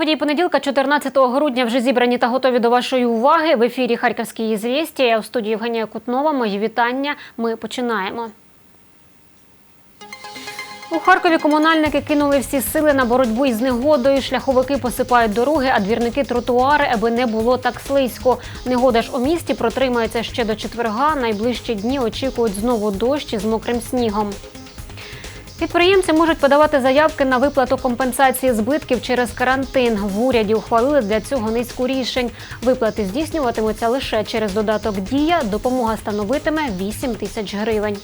Події понеділка, 14 грудня, вже зібрані та готові до вашої уваги. В ефірі Харківські звісті. Я у студії Євгенія Кутнова. Мої вітання. Ми починаємо. У Харкові комунальники кинули всі сили на боротьбу із негодою. Шляховики посипають дороги, а двірники тротуари, аби не було так слизько. Негода ж у місті протримається ще до четверга. Найближчі дні очікують знову дощ із мокрим снігом. Підприємці можуть подавати заявки на виплату компенсації збитків через карантин. В уряді ухвалили для цього низку рішень. Виплати здійснюватимуться лише через додаток Дія. Допомога становитиме 8 тисяч гривень.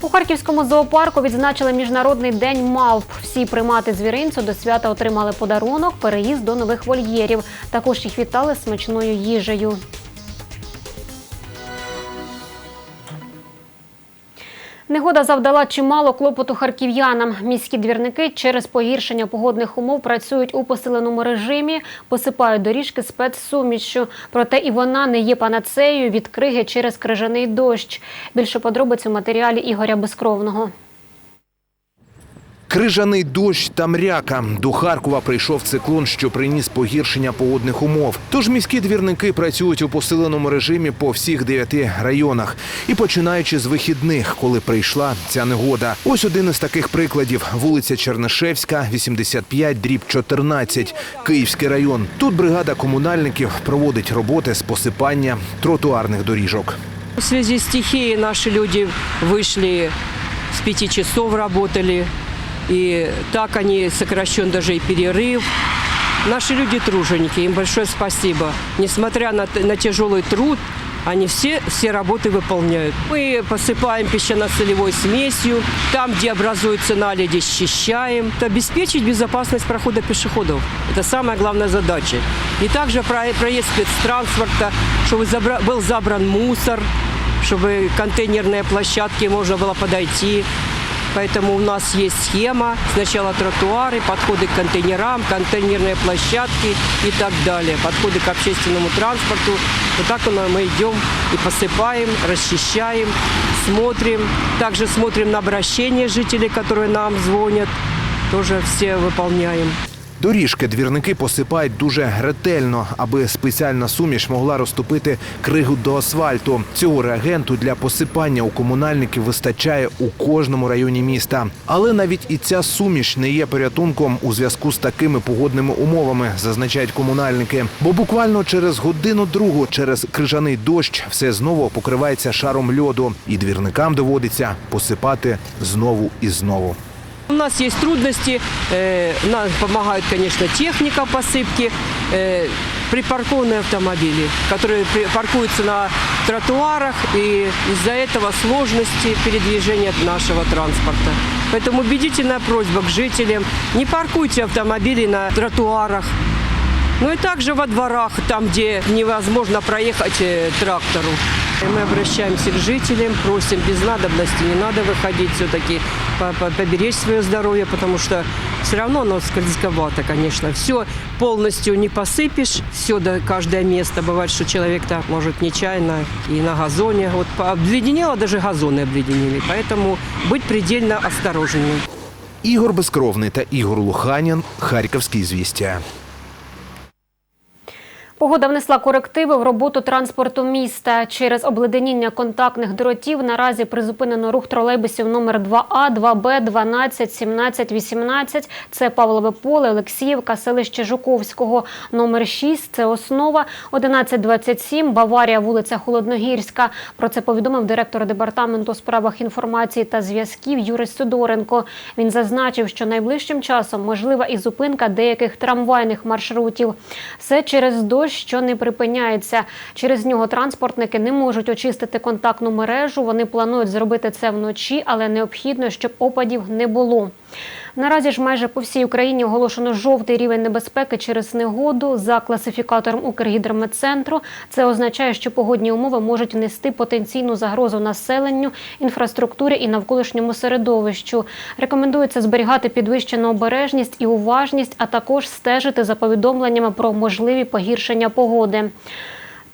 У Харківському зоопарку відзначили міжнародний день мавп. Всі примати звіринцю до свята отримали подарунок, переїзд до нових вольєрів. Також їх вітали смачною їжею. Негода завдала чимало клопоту харків'янам. Міські двірники через погіршення погодних умов працюють у посиленому режимі, посипають доріжки спецсумішшю. Проте і вона не є панацеєю від криги через крижаний дощ. Більше подробиць у матеріалі Ігоря Безкровного. Крижаний дощ та мряка. До Харкова прийшов циклон, що приніс погіршення погодних умов. Тож міські двірники працюють у посиленому режимі по всіх дев'яти районах. І починаючи з вихідних, коли прийшла ця негода. Ось один із таких прикладів: вулиця Чернишевська, 85, дріб 14, Київський район. Тут бригада комунальників проводить роботи з посипання тротуарних доріжок. В связи с стихией наши люди вышли с пяти часов работали. И так они сокращен даже и перерыв. Наши люди труженики, им большое спасибо. Несмотря на, на тяжелый труд, они все, все работы выполняют. Мы посыпаем песчано-солевой смесью. Там, где образуются наледи, счищаем. Обеспечить безопасность прохода пешеходов. Это самая главная задача. И также про- проезд спецтранспорта, чтобы забра- был забран мусор, чтобы контейнерные площадки можно было подойти. Поэтому у нас есть схема. Сначала тротуары, подходы к контейнерам, контейнерные площадки и так далее. Подходы к общественному транспорту. Вот так оно мы идем и посыпаем, расчищаем, смотрим. Также смотрим на обращения жителей, которые нам звонят. Тоже все выполняем. Доріжки двірники посипають дуже ретельно, аби спеціальна суміш могла розтопити кригу до асфальту. Цього реагенту для посипання у комунальників вистачає у кожному районі міста. Але навіть і ця суміш не є порятунком у зв'язку з такими погодними умовами, зазначають комунальники. Бо буквально через годину-другу, через крижаний дощ, все знову покривається шаром льоду, і двірникам доводиться посипати знову і знову. У нас есть трудности, э, нам помогает, конечно, техника посыпки, э, припаркованные автомобили, которые паркуются на тротуарах, и из-за этого сложности передвижения нашего транспорта. Поэтому убедительная просьба к жителям, не паркуйте автомобили на тротуарах, ну и также во дворах, там, где невозможно проехать э, трактору. И Мы обращаемся к жителям, просим без надобности, не надо выходить все-таки, поберечь свое здоровье, потому что все равно оно скользковато, конечно. Все полностью не посыпешь, все до каждое место. Бывает, что человек там может нечаянно и на газоне. Вот по- обледенело, даже газоны обледенели. Поэтому быть предельно осторожными. Ігор Безкровний та Ігор Луханін. Харківські звістя. Погода внесла корективи в роботу транспорту міста. Через обледеніння контактних дротів наразі призупинено рух тролейбусів номер 2А, 2Б, 12, 17, 18. Це Павлове поле, Олексіївка, селище Жуковського. Номер 6 – це Основа, 1127, Баварія, вулиця Холодногірська. Про це повідомив директор департаменту у справах інформації та зв'язків Юрій Сидоренко. Він зазначив, що найближчим часом можлива і зупинка деяких трамвайних маршрутів. Все через дощ, що не припиняється. Через нього транспортники не можуть очистити контактну мережу. Вони планують зробити це вночі, але необхідно, щоб опадів не було. Наразі ж майже по всій Україні оголошено жовтий рівень небезпеки через негоду за класифікатором Укргідрометцентру. Це означає, що погодні умови можуть нести потенційну загрозу населенню, інфраструктурі і навколишньому середовищу. Рекомендується зберігати підвищену обережність і уважність, а також стежити за повідомленнями про можливі погіршення погоди.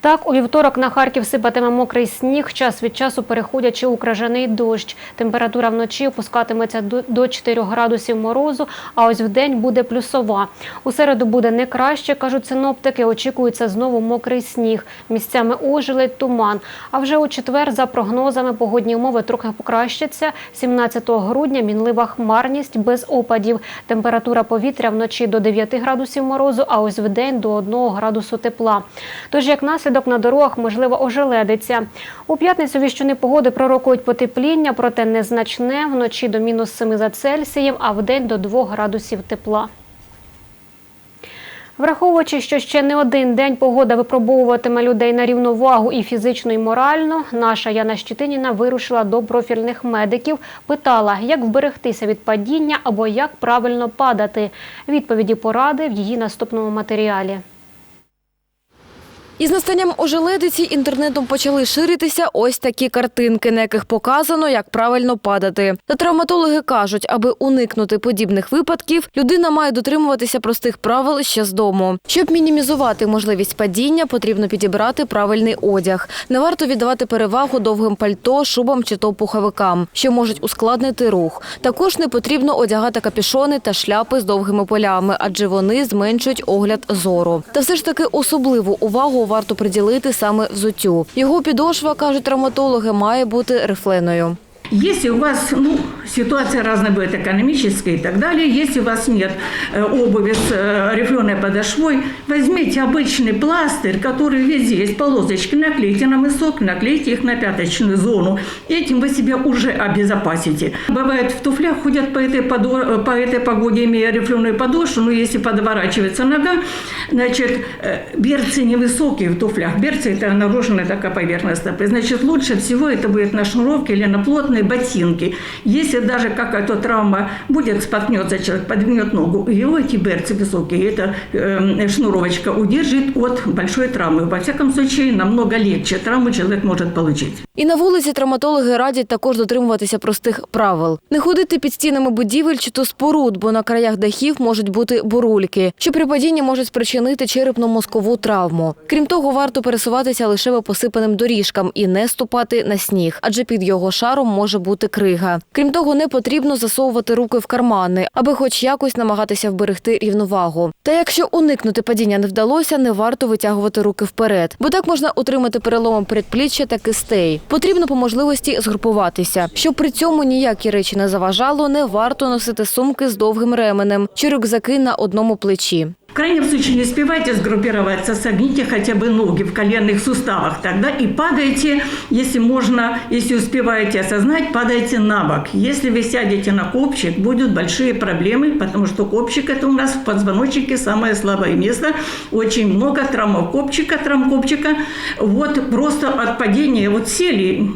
Так, у вівторок на Харків сипатиме мокрий сніг, час від часу переходячи у крижаний дощ. Температура вночі опускатиметься до- до 4 градусів морозу, а ось вдень буде плюсова. У середу буде не краще, кажуть синоптики. Очікується знову мокрий сніг. Місцями ожеледь, туман. А вже у четвер, за прогнозами, погодні умови трохи покращаться. 17 грудня мінлива хмарність без опадів. Температура повітря вночі до 9 градусів морозу, а ось вдень до 1 градусу тепла. Тож, як наслідок, на дорогах можливо ожеледиться. У п'ятницю віщуни погоди пророкують потепління, проте незначне. Вночі до мінус 7 за Цельсієм, а вдень до 2 градусів тепла. Враховуючи, що ще не один день погода випробовуватиме людей на рівновагу і фізично, і морально, наша Яна Щетиніна вирушила до профільних медиків, питала, як вберегтися від падіння або як правильно падати. Відповіді поради в її наступному матеріалі. Із настанням ожеледиці інтернетом почали ширитися ось такі картинки, на яких показано, як правильно падати. Та травматологи кажуть, аби уникнути подібних випадків, людина має дотримуватися простих правил ще з дому. Щоб мінімізувати можливість падіння, потрібно підібрати правильний одяг. Не варто віддавати перевагу довгим пальто, шубам чи то пуховикам, що можуть ускладнити рух. Також не потрібно одягати капюшони та шляпи з довгими полями, адже вони зменшують огляд зору. Та все ж таки особливу увагу варто приділити саме взуттю. Його підошва, кажуть травматологи, має бути рифленою. Если у вас, ну, ситуация разная будет экономическая и так далее, если у вас нет э, обуви с э, рифленой подошвой, возьмите обычный пластырь, который везде есть полосочки, наклейте на мысок, наклейте их на пяточную зону. Этим вы себя уже обезопасите. Бывает в туфлях ходят по этой, подо- по этой погоде, имея рифленую подошву, но если подворачивается нога, значит, э, берцы невысокие в туфлях. Берцы – это наружная такая поверхность. Значит, лучше всего это будет на шнуровке или на плотной ботинке. Если даже какая-то травма будет, споткнется человек, подвинет ногу, его эти берцы высокие, эта э, шнуровочка удержит от большой травмы. Во всяком случае, намного легче травму человек может получить. І на вулиці травматологи радять також дотримуватися простих правил. Не ходити під стінами будівель чи то споруд, бо на краях дахів можуть бути бурульки, що при падінні можуть спричинити черепно-мозкову травму. Крім того, варто пересуватися лише по посипаним доріжкам і не ступати на сніг, адже під його шаром може бути крига. Крім того, не потрібно засовувати руки в кармани, аби хоч якось намагатися вберегти рівновагу. Та якщо уникнути падіння не вдалося, не варто витягувати руки вперед, бо так можна отримати переломом передпліччя та кистей. Потрібно по можливості згрупуватися. Щоб при цьому ніякі речі не заважало, не варто носити сумки з довгим ременем чи рюкзаки на одному плечі. Крайнем случае не успевайте сгруппироваться, согните хотя бы ноги в коленных суставах тогда и падайте, если можно, если успеваете осознать, падайте на бок. Если вы сядете на копчик, будут большие проблемы, потому что копчик это у нас в позвоночнике самое слабое место. Очень много травм копчика, травм копчика. Вот просто от падения вот сели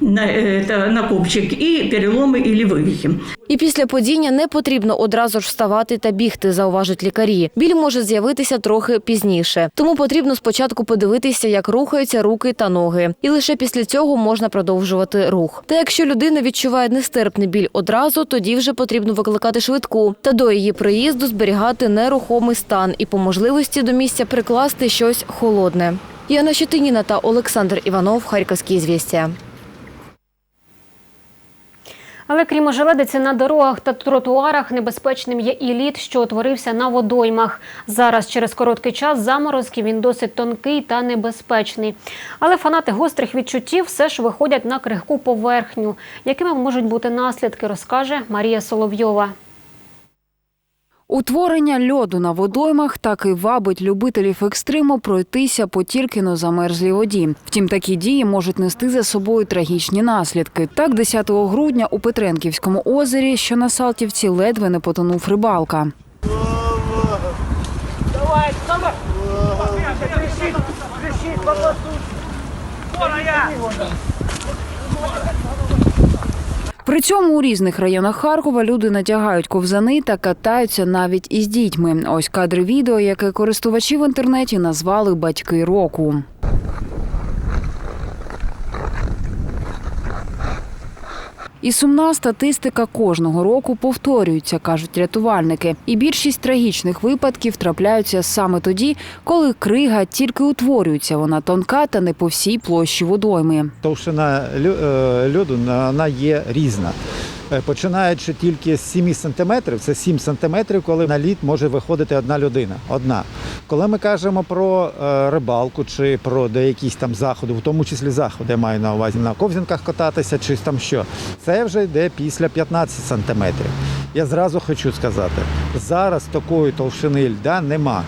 на, это, на копчик и переломы или вывихи. І після падіння не потрібно одразу ж вставати та бігти, зауважать лікарі. Біль може з'явитися трохи пізніше, тому потрібно спочатку подивитися, як рухаються руки та ноги, і лише після цього можна продовжувати рух. Та якщо людина відчуває нестерпний біль одразу, тоді вже потрібно викликати швидку та до її приїзду зберігати нерухомий стан і по можливості до місця прикласти щось холодне. Яна Щетиніна та Олександр Іванов, Харківські звістя. Але крім ожеледиці на дорогах та тротуарах, небезпечним є і лід, що утворився на водоймах. Зараз через короткий час заморозки він досить тонкий та небезпечний. Але фанати гострих відчуттів все ж виходять на крихку поверхню. Якими можуть бути наслідки, розкаже Марія Соловйова. Утворення льоду на водоймах так і вабить любителів екстриму пройтися по тільки на замерзлій воді. Втім, такі дії можуть нести за собою трагічні наслідки. Так, 10 грудня у Петренківському озері, що на Салтівці, ледве не потонув рибалка. При цьому у різних районах Харкова люди натягають ковзани та катаються навіть із дітьми. Ось кадри відео, яке користувачі в інтернеті назвали батьки року. І сумна статистика кожного року повторюється, кажуть рятувальники. І більшість трагічних випадків трапляються саме тоді, коли крига тільки утворюється. Вона тонка та не по всій площі водойми. Товщина е, льоду вона є різна. Е, Починаючи тільки з 7 сантиметрів, це 7 сантиметрів, коли на лід може виходити одна людина. Одна. Коли ми кажемо про е, рибалку чи про деякі там заходи, в тому числі заходи, я маю на увазі на ковзінках кататися чи там що, це вже йде після 15 сантиметрів. Я зразу хочу сказати, зараз такої товщини льда нема.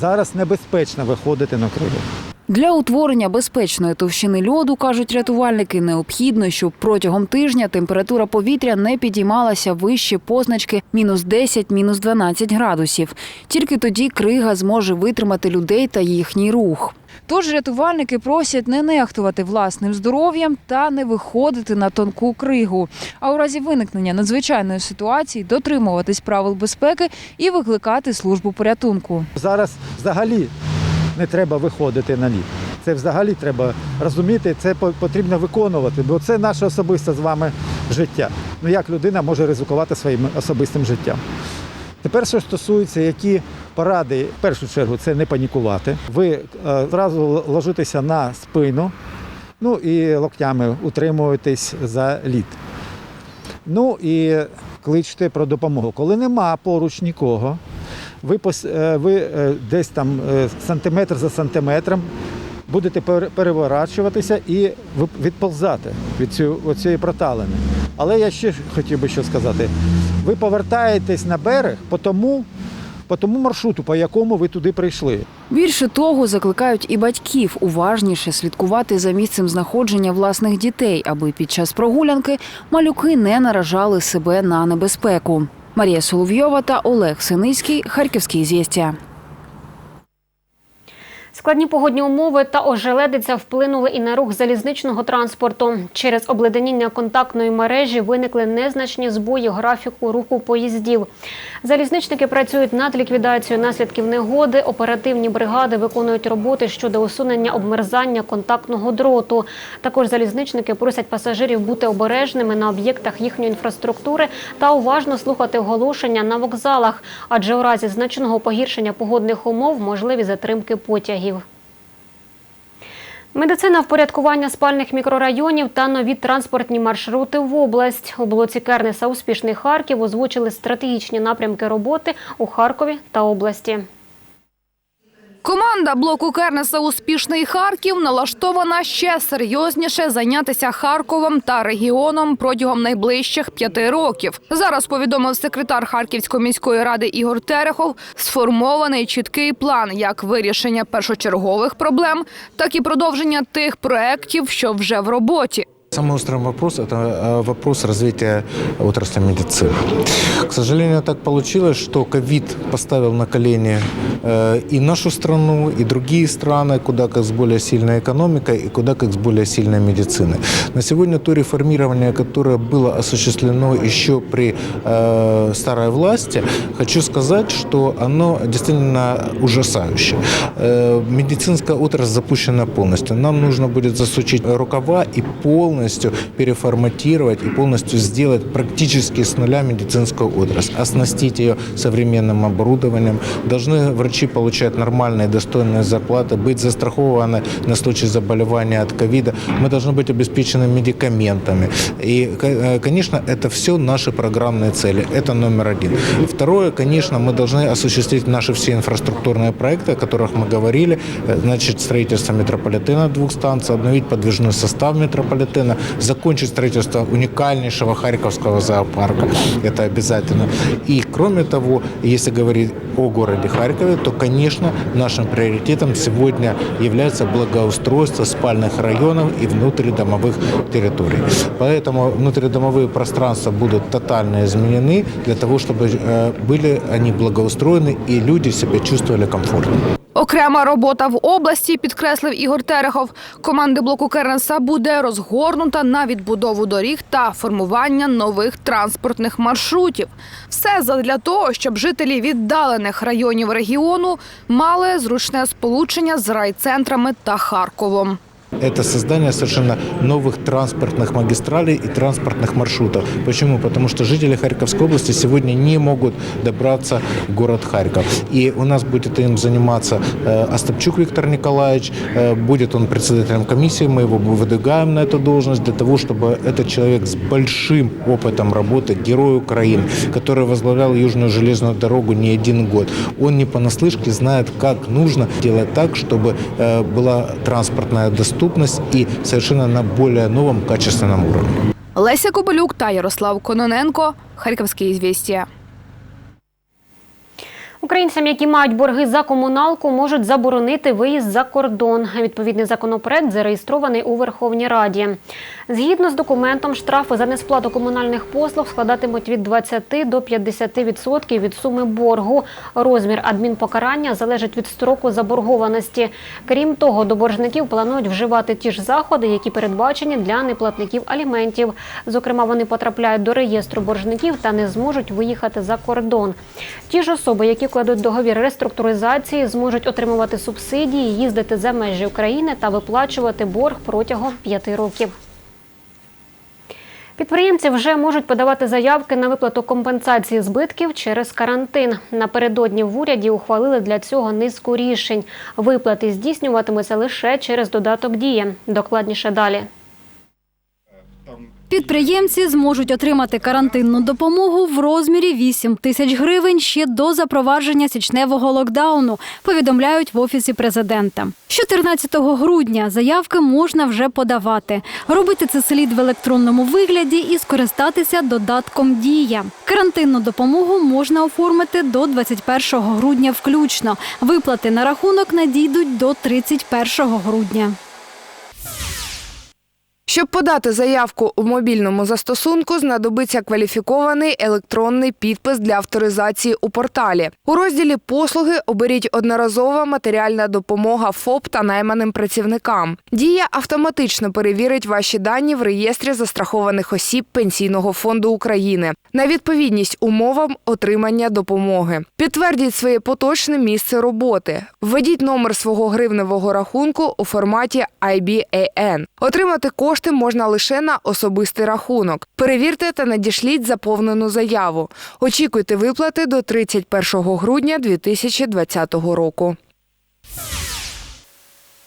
Зараз небезпечно виходити на кригу. Для утворення безпечної товщини льоду, кажуть рятувальники, необхідно, щоб протягом тижня температура повітря не підіймалася вище позначки мінус 10, мінус 12 градусів. Тільки тоді крига зможе витримати людей та їхній рух. Тож рятувальники просять не нехтувати власним здоров'ям та не виходити на тонку кригу. А у разі виникнення надзвичайної ситуації дотримуватись правил безпеки і викликати службу порятунку. Зараз взагалі не треба виходити на лід. Це взагалі треба розуміти, це потрібно виконувати, бо це наше особисте з вами життя. Ну як людина може ризикувати своїм особистим життям? Тепер, що стосується, які поради, в першу чергу, це не панікувати. Ви е, зразу ложитеся на спину, ну і локтями утримуєтесь за лід. Ну і кличте про допомогу. Коли нема поруч нікого, ви, е, ви е, десь там е, сантиметр за сантиметром будете переворачуватися і відползати від цієї проталини. Але я ще хотів би що сказати. Ви повертаєтесь на берег тому, по тому маршруту, по якому ви туди прийшли. Більше того, закликають і батьків уважніше слідкувати за місцем знаходження власних дітей, аби під час прогулянки малюки не наражали себе на небезпеку. Марія Соловйова та Олег Синицький, Харківські звістя. Складні погодні умови та ожеледиця вплинули і на рух залізничного транспорту. Через обледеніння контактної мережі виникли незначні збої графіку руху поїздів. Залізничники працюють над ліквідацією наслідків негоди. Оперативні бригади виконують роботи щодо усунення обмерзання контактного дроту. Також залізничники просять пасажирів бути обережними на об'єктах їхньої інфраструктури та уважно слухати оголошення на вокзалах, адже у разі значного погіршення погодних умов можливі затримки потягів. Медицина впорядкування спальних мікрорайонів та нові транспортні маршрути в область. У блоці Кернеса Успішний Харків озвучили стратегічні напрямки роботи у Харкові та області. Команда блоку Кернеса Успішний Харків налаштована ще серйозніше зайнятися Харковом та регіоном протягом найближчих п'яти років. Зараз повідомив секретар Харківської міської ради Ігор Терехов. Сформований чіткий план як вирішення першочергових проблем, так і продовження тих проєктів, що вже в роботі. Самый острый вопрос – это э, вопрос развития отрасли медицины. К сожалению, так получилось, что ковид поставил на колени э, и нашу страну, и другие страны, куда как с более сильной экономикой и куда как с более сильной медициной. На сегодня то реформирование, которое было осуществлено еще при э, старой власти, хочу сказать, что оно действительно ужасающее. Медицинская отрасль запущена полностью. Нам нужно будет засучить рукава и полностью переформатировать и полностью сделать практически с нуля медицинскую отрасль, оснастить ее современным оборудованием. Должны врачи получать нормальные, достойные зарплаты, быть застрахованы на случай заболевания от ковида. Мы должны быть обеспечены медикаментами. И, э, конечно, это все наши программные цели. Это номер один. Второе, конечно, мы должны осуществить наши все инфраструктурные проекты, о которых мы говорили. Э, Значит, строительство метрополитена двух станций, обновить подвижной состав метрополитена, закончить строительство уникальнейшего Харьковского зоопарка. Это обязательно. И, кроме того, если говорить о городе Харькове, то, конечно, нашим приоритетом сегодня является благоустройство спальных районов и внутридомовых территорий. Поэтому внутридомовые пространства будут тотально изменены для того, чтобы э, были они благоустроены и люди себя чувствовали комфортно. Окрема робота в області, підкреслив Ігор Терехов. Команди блоку Кернеса буде розгорнута на відбудову доріг та формування нових транспортних маршрутів. Все задля того, щоб жителі віддалених районів регіону мали зручне сполучення з райцентрами та Харковом. Это создание совершенно новых транспортных магистралей и транспортных маршрутов. Почему? Потому что жители Харьковской области сегодня не могут добраться в город Харьков. И у нас будет им заниматься э, Остапчук Виктор Николаевич. Э, Будет он председателем комиссии, мы его выдвигаем на эту должность для того, чтобы этот человек с большим опытом работы, герой Украины, который возглавлял Южную железную дорогу не один год, он не понаслышке знает, как нужно делать так, чтобы э, была транспортная доступность и совершенно на более новом качественном уровне. Леся Кобилюк та Ярослав Кононенко. Харківські звістія. Українцям, які мають борги за комуналку, можуть заборонити виїзд за кордон. Відповідний законопроект зареєстрований у Верховній Раді. Згідно з документом, штрафи за несплату комунальних послуг складатимуть від 20 до 50% від суми боргу. Розмір адмінпокарання залежить від строку заборгованості. Крім того, до боржників планують вживати ті ж заходи, які передбачені для неплатників аліментів. Зокрема, вони потрапляють до реєстру боржників та не зможуть виїхати за кордон. Ті ж особи, які кладуть договір реструктуризації, зможуть отримувати субсидії, їздити за межі України та виплачувати борг протягом п'яти років. Підприємці вже можуть подавати заявки на виплату компенсації збитків через карантин. Напередодні в уряді ухвалили для цього низку рішень. Виплати здійснюватимуться лише через додаток дія. Докладніше далі. Підприємці зможуть отримати карантинну допомогу в розмірі 8 тисяч гривень ще до запровадження січневого локдауну, повідомляють в офісі президента. 14 грудня заявки можна вже подавати. Робити це слід в електронному вигляді і скористатися додатком Дія. Карантинну допомогу можна оформити до 21 грудня включно. Виплати на рахунок надійдуть до 31 грудня. Щоб подати заявку у мобільному застосунку, знадобиться кваліфікований електронний підпис для авторизації у порталі. У розділі Послуги оберіть одноразова матеріальна допомога ФОП та найманим працівникам. Дія автоматично перевірить ваші дані в реєстрі застрахованих осіб Пенсійного фонду України на відповідність умовам отримання допомоги. Підтвердіть своє поточне місце роботи. Введіть номер свого гривневого рахунку у форматі IBAN. Отримати кошти можна лише на особистий рахунок. Перевірте та надішліть заповнену заяву. Очікуйте виплати до 31 грудня 2020 року.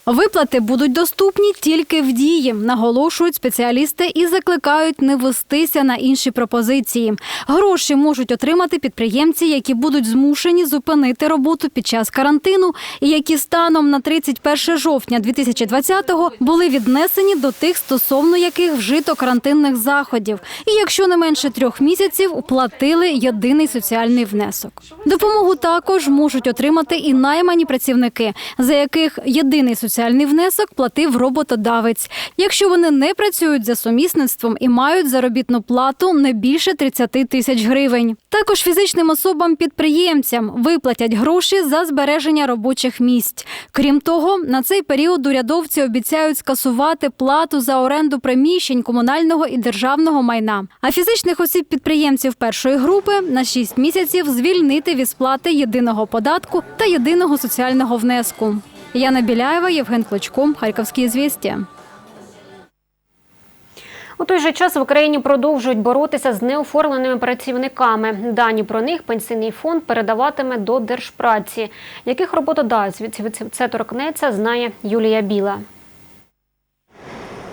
Виплати будуть доступні тільки в дії, наголошують спеціалісти і закликають не вестися на інші пропозиції. Гроші можуть отримати підприємці, які будуть змушені зупинити роботу під час карантину, і які станом на 31 жовтня 2020-го були віднесені до тих, стосовно яких вжито карантинних заходів, і якщо не менше трьох місяців уплатили єдиний соціальний внесок. Допомогу також можуть отримати і наймані працівники, за яких єдиний соціальний внесок платив роботодавець, якщо вони не працюють за сумісництвом і мають заробітну плату не більше 30 тисяч гривень. Також фізичним особам-підприємцям виплатять гроші за збереження робочих місць. Крім того, на цей період урядовці обіцяють скасувати плату за оренду приміщень комунального і державного майна. А фізичних осіб-підприємців першої групи на 6 місяців звільнити від сплати єдиного податку та єдиного соціального внеску. Яна Біляєва, Євген Клочко, Харківські звісті. У той же час в Україні продовжують боротися з неоформленими працівниками. Дані про них пенсійний фонд передаватиме до держпраці. Яких роботодавців це торкнеться, знає Юлія Біла.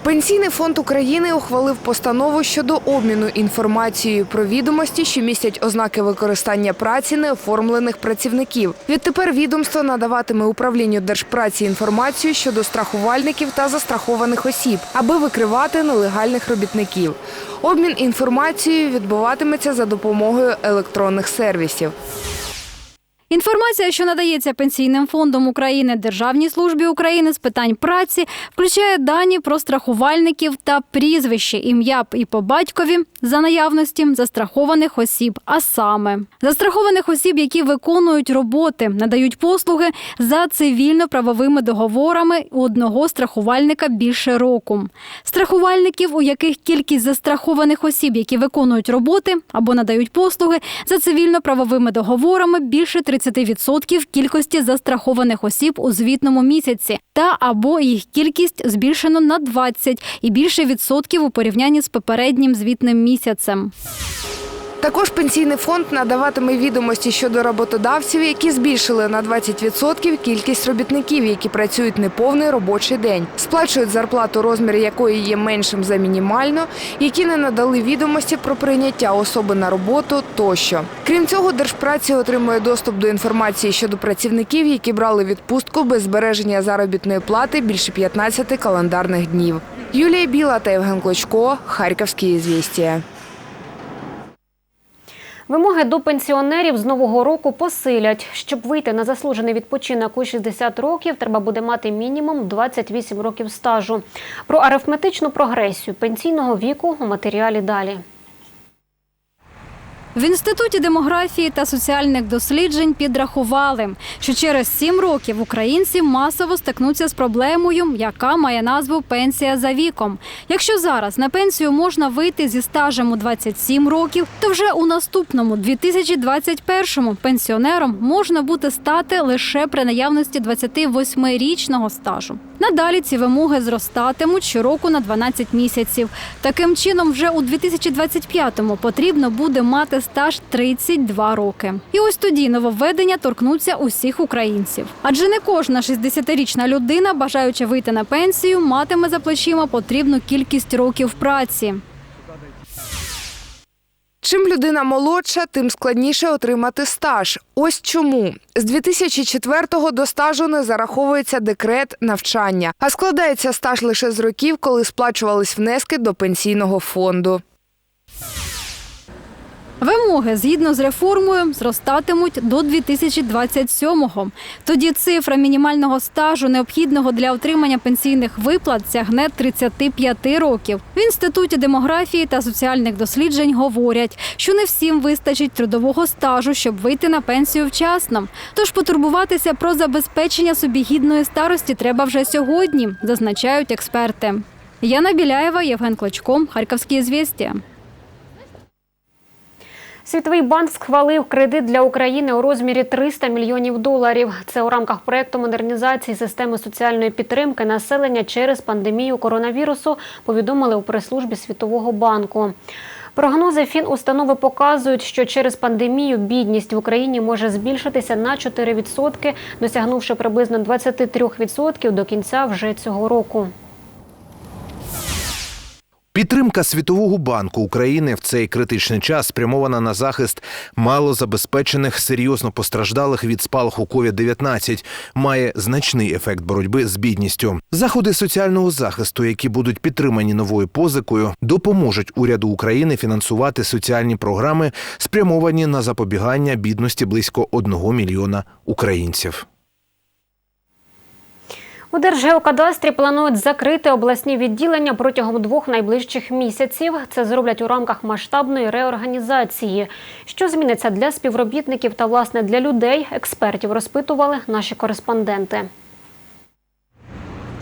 Пенсійний фонд України ухвалив постанову щодо обміну інформацією про відомості, що містять ознаки використання праці неоформлених працівників. Відтепер відомство надаватиме управлінню держпраці інформацію щодо страхувальників та застрахованих осіб, аби викривати нелегальних робітників. Обмін інформацією відбуватиметься за допомогою електронних сервісів. Інформація, що надається Пенсійним фондом України Державній службі України з питань праці, включає дані про страхувальників та прізвище, ім'я і по батькові за наявності застрахованих осіб, а саме застрахованих осіб, які виконують роботи, надають послуги за цивільно-правовими договорами у одного страхувальника більше року. Страхувальників, у яких кількість застрахованих осіб, які виконують роботи або надають послуги за цивільно-правовими договорами більше 30 30% кількості застрахованих осіб у звітному місяці, та або їх кількість збільшено на 20 і більше відсотків у порівнянні з попереднім звітним місяцем. Також пенсійний фонд надаватиме відомості щодо роботодавців, які збільшили на 20% кількість робітників, які працюють неповний робочий день, сплачують зарплату, розмір якої є меншим за мінімальну, які не надали відомості про прийняття особи на роботу тощо. Крім цього, Держпраці отримує доступ до інформації щодо працівників, які брали відпустку без збереження заробітної плати більше 15 календарних днів. Юлія Біла та Євген Клочко, Харківські звістія. Вимоги до пенсіонерів з нового року посилять. Щоб вийти на заслужений відпочинок у 60 років, треба буде мати мінімум 28 років стажу. Про арифметичну прогресію пенсійного віку у матеріалі далі. В інституті демографії та соціальних досліджень підрахували, що через сім років українці масово стикнуться з проблемою, яка має назву пенсія за віком. Якщо зараз на пенсію можна вийти зі стажем у 27 років, то вже у наступному 2021-му пенсіонером можна буде стати лише при наявності 28-річного стажу. Надалі ці вимоги зростатимуть щороку на 12 місяців. Таким чином, вже у 2025-му потрібно буде мати стаж 32 роки. І ось тоді нововведення торкнуться усіх українців. Адже не кожна 60-річна людина, бажаючи вийти на пенсію, матиме за плечима потрібну кількість років праці. Чим людина молодша, тим складніше отримати стаж. Ось чому з 2004-го до стажу не зараховується декрет навчання, а складається стаж лише з років, коли сплачувались внески до пенсійного фонду. Вимоги згідно з реформою зростатимуть до 2027-го. Тоді цифра мінімального стажу, необхідного для отримання пенсійних виплат, сягне 35 років. В інституті демографії та соціальних досліджень говорять, що не всім вистачить трудового стажу, щоб вийти на пенсію вчасно. Тож потурбуватися про забезпечення собі гідної старості треба вже сьогодні, зазначають експерти. Яна Біляєва, Євген Клочко, Харківські звістя. Світовий банк схвалив кредит для України у розмірі 300 мільйонів доларів. Це у рамках проекту модернізації системи соціальної підтримки населення через пандемію коронавірусу. Повідомили у прес-службі Світового банку. Прогнози фінустанови показують, що через пандемію бідність в Україні може збільшитися на 4%, досягнувши приблизно 23% до кінця вже цього року. Підтримка Світового банку України в цей критичний час спрямована на захист малозабезпечених, серйозно постраждалих від спалаху COVID-19, має значний ефект боротьби з бідністю. Заходи соціального захисту, які будуть підтримані новою позикою, допоможуть уряду України фінансувати соціальні програми, спрямовані на запобігання бідності близько одного мільйона українців. У Держгеокадастрі планують закрити обласні відділення протягом двох найближчих місяців. Це зроблять у рамках масштабної реорганізації. Що зміниться для співробітників та власне для людей, експертів розпитували наші кореспонденти.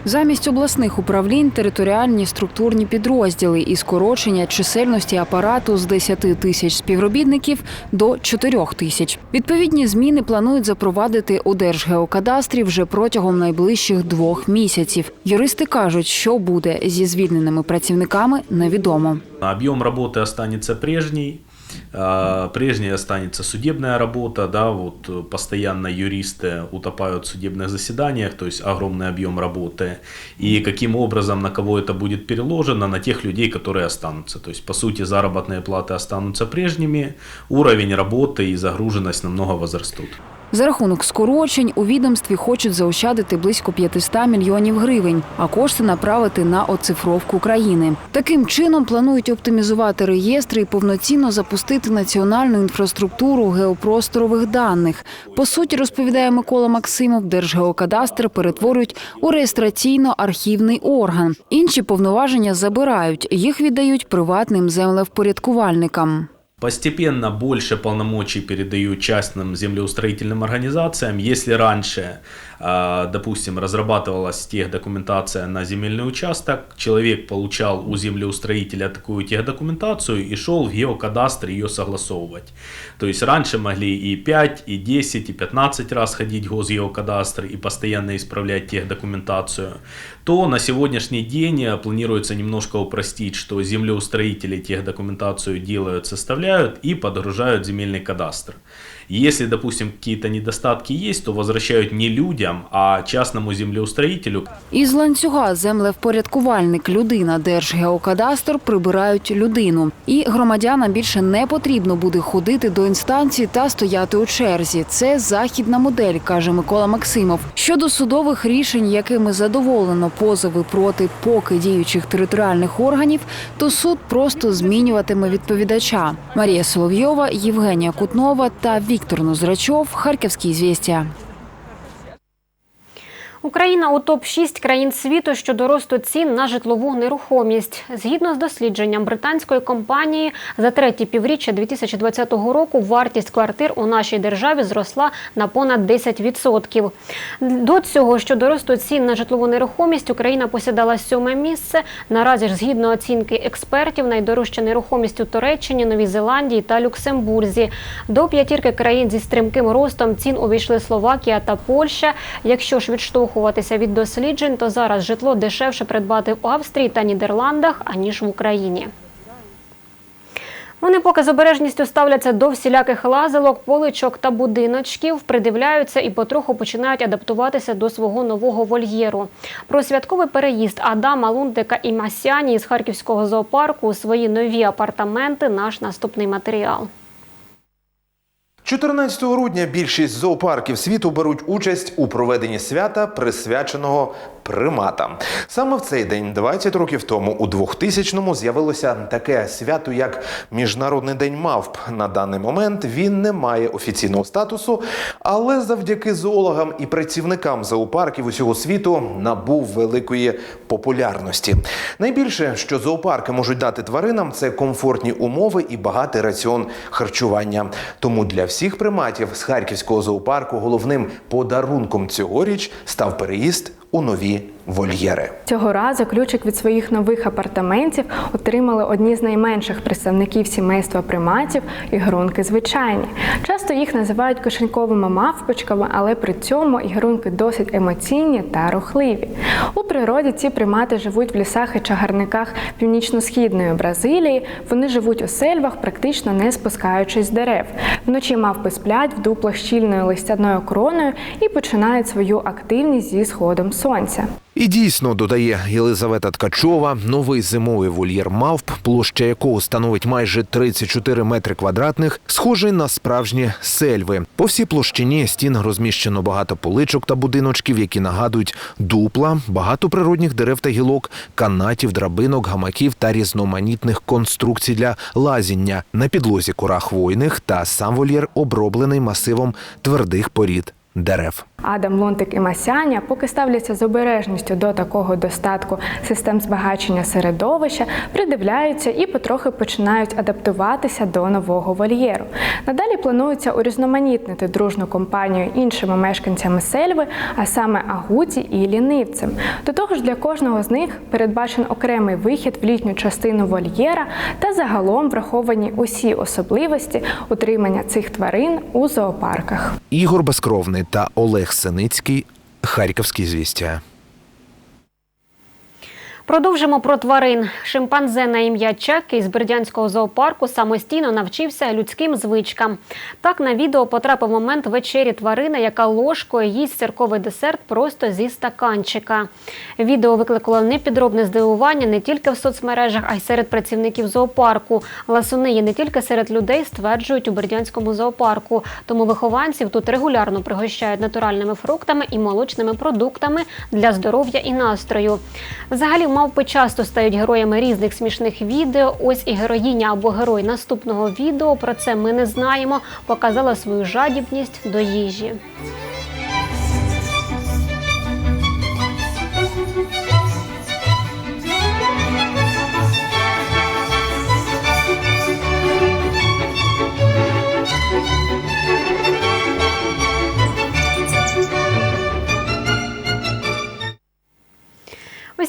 Замість обласних управлінь територіальні структурні підрозділи і скорочення чисельності апарату з 10 тисяч співробітників до 4 тисяч. Відповідні зміни планують запровадити у Держгеокадастрі вже протягом найближчих двох місяців. Юристи кажуть, що буде зі звільненими працівниками, невідомо. Объем работы останется прежний. А, Прежней останется судебная работа, да, вот э, постоянно юристы утопают в судебных заседаниях, то есть огромный объем работы. И каким образом на кого это будет переложено, на тех людей, которые останутся. То есть, по сути, заработные платы останутся прежними, уровень работы и загруженность намного возрастут. За рахунок скорочень у відомстві хочуть заощадити близько 500 мільйонів гривень, а кошти направити на оцифровку країни. Таким чином планують оптимізувати реєстри і повноцінно запустити національну інфраструктуру геопросторових даних. По суті, розповідає Микола Максимов, Держгеокадастр перетворюють у реєстраційно-архівний орган. Інші повноваження забирають, їх віддають приватним землевпорядкувальникам. Постепенно больше полномочий передают частным землеустроительным организациям. Если раньше, э, допустим, разрабатывалась техдокументация на земельный участок, человек получал у землеустроителя такую техдокументацию и шел в геокадастр ее согласовывать. То есть раньше могли и 5, и 10, и 15 раз ходить в госгеокадастр и постоянно исправлять техдокументацию, то на сегодняшний день э, планируется немножко упростить, что землеустроители техдокументацию делают, составляют и подгружают земельный кадастр. Если, допустим, какие-то недостатки есть, то возвращают не людям, а частному землеустроителю, Із ланцюга землевпорядкувальник, людина, Держгеокадастр прибирають людину. І громадянам більше не потрібно буде ходити до інстанції та стояти у черзі. Це західна модель, каже Микола Максимов. Щодо судових рішень, якими задоволено позови проти поки діючих територіальних органів, то суд просто змінюватиме відповідача. Марія Соловйова, Євгенія Кутнова та Віктор Нозрачов. Харківські звістя. Україна у топ 6 країн світу щодо росту цін на житлову нерухомість. Згідно з дослідженням британської компанії, за третє півріччя 2020 року вартість квартир у нашій державі зросла на понад 10%. До цього щодо росту цін на житлову нерухомість Україна посідала сьоме місце. Наразі ж, згідно оцінки експертів, найдорожча нерухомість у Туреччині, Новій Зеландії та Люксембурзі. До п'ятірки країн зі стрімким ростом цін увійшли Словакія та Польща. Якщо ж відштовхуватися від досліджень, то зараз житло дешевше придбати в Австрії та Нідерландах, аніж в Україні. Вони поки з обережністю ставляться до всіляких лазилок, поличок та будиночків, придивляються і потроху починають адаптуватися до свого нового вольєру. Про святковий переїзд Адама Лундика і Масяні із харківського зоопарку у свої нові апартаменти. Наш наступний матеріал. 14 грудня більшість зоопарків світу беруть участь у проведенні свята, присвяченого приматам. Саме в цей день, 20 років тому, у 2000-му з'явилося таке свято, як Міжнародний день мавп. На даний момент він не має офіційного статусу, але завдяки зоологам і працівникам зоопарків усього світу набув великої популярності. Найбільше, що зоопарки можуть дати тваринам, це комфортні умови і багатий раціон харчування. Тому для всіх приматів з харківського зоопарку головним подарунком цьогоріч став переїзд у нові вольєри. Цього разу ключик від своїх нових апартаментів отримали одні з найменших представників сімейства приматів ігрунки звичайні. Часто їх називають кишеньковими мавпочками, але при цьому ігрунки досить емоційні та рухливі. У природі ці примати живуть в лісах і чагарниках північно-східної Бразилії. Вони живуть у сельвах, практично не спускаючись з дерев. Вночі мавпи сплять в дуплах щільною листяною кроною і починають свою активність зі сходом сонця. І дійсно додає Єлизавета Ткачова, новий зимовий вольєр мавп, площа якого становить майже 34 метри квадратних, схожий на справжні сельви. По всій площині стін розміщено багато поличок та будиночків, які нагадують дупла, багато природних дерев та гілок, канатів, драбинок, гамаків та різноманітних конструкцій для лазіння. На підлозі кора хвойних та сам вольєр оброблений масивом твердих порід дерев. Адам Лунтик і Масяня поки ставляться з обережністю до такого достатку систем збагачення середовища, придивляються і потрохи починають адаптуватися до нового вольєру. Надалі планується урізноманітнити дружну компанію іншими мешканцями сельви, а саме агуті і лінивцем. До того ж, для кожного з них передбачен окремий вихід в літню частину вольєра та загалом враховані усі особливості утримання цих тварин у зоопарках. Ігор Безкровний та Олег Синицький. Харківські звістя. Продовжимо про тварин. Шимпанзе на ім'я Чеки із Бердянського зоопарку самостійно навчився людським звичкам. Так на відео потрапив момент вечері тварини, яка ложкою їсть церковий десерт просто зі стаканчика. Відео викликало непідробне здивування не тільки в соцмережах, а й серед працівників зоопарку. Ласуни є не тільки серед людей, стверджують у Бердянському зоопарку. Тому вихованців тут регулярно пригощають натуральними фруктами і молочними продуктами для здоров'я і настрою. Взагалі, мавпи часто стають героями різних смішних відео. Ось і героїня або герой наступного відео. Про це ми не знаємо. Показала свою жадібність до їжі.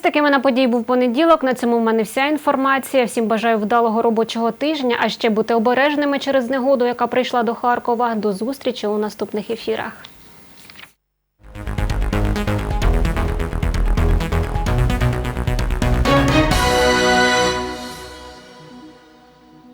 Такими на події був понеділок. На цьому в мене вся інформація. Всім бажаю вдалого робочого тижня. А ще бути обережними через негоду, яка прийшла до Харкова. До зустрічі у наступних ефірах.